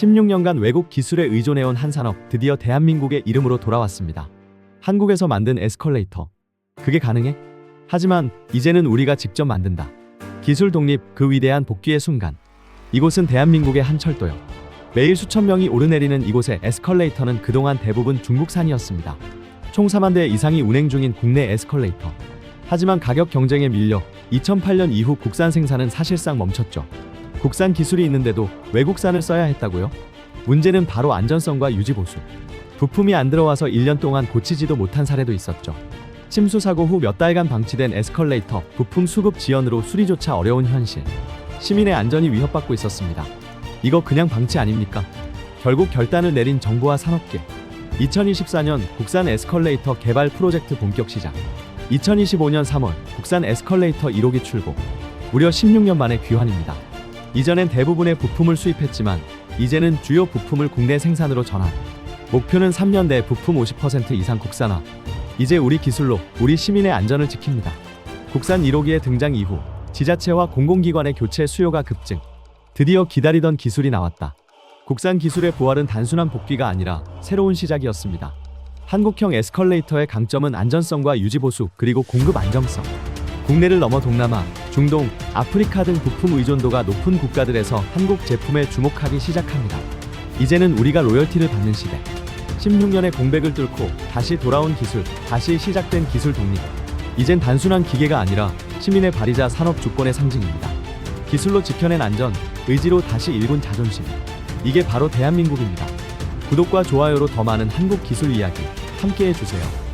16년간 외국 기술에 의존해온 한 산업 드디어 대한민국의 이름으로 돌아왔습니다. 한국에서 만든 에스컬레이터. 그게 가능해? 하지만 이제는 우리가 직접 만든다. 기술 독립 그 위대한 복귀의 순간. 이곳은 대한민국의 한 철도요. 매일 수천 명이 오르내리는 이곳의 에스컬레이터는 그동안 대부분 중국산이었습니다. 총 4만 대 이상이 운행 중인 국내 에스컬레이터. 하지만 가격 경쟁에 밀려 2008년 이후 국산 생산은 사실상 멈췄죠. 국산 기술이 있는데도 외국산을 써야 했다고요? 문제는 바로 안전성과 유지 보수. 부품이 안 들어와서 1년 동안 고치지도 못한 사례도 있었죠. 침수 사고 후 몇 달간 방치된 에스컬레이터 부품 수급 지연으로 수리조차 어려운 현실. 시민의 안전이 위협받고 있었습니다. 이거 그냥 방치 아닙니까? 결국 결단을 내린 정부와 산업계. 2024년 국산 에스컬레이터 개발 프로젝트 본격 시작. 2025년 3월 국산 에스컬레이터 1호기 출고. 무려 16년 만에 귀환입니다. 이전엔 대부분의 부품을 수입했지만 이제는 주요 부품을 국내 생산으로 전환. 목표는 3년 내 부품 50% 이상 국산화. 이제 우리 기술로 우리 시민의 안전을 지킵니다. 국산 1호기의 등장 이후 지자체와 공공기관의 교체 수요가 급증. 드디어 기다리던 기술이 나왔다. 국산 기술의 부활은 단순한 복귀가 아니라 새로운 시작이었습니다. 한국형 에스컬레이터의 강점은 안전성과 유지 보수 그리고 공급 안정성. 국내를 넘어 동남아, 중동, 아프리카 등 부품 의존도가 높은 국가들에서 한국 제품에 주목하기 시작합니다. 이제는 우리가 로열티를 받는 시대. 16년의 공백을 뚫고 다시 돌아온 기술, 다시 시작된 기술 독립. 이젠 단순한 기계가 아니라 시민의 발이자 산업 주권의 상징입니다. 기술로 지켜낸 안전, 의지로 다시 일군 자존심. 이게 바로 대한민국입니다. 구독과 좋아요로 더 많은 한국 기술 이야기 함께 해주세요.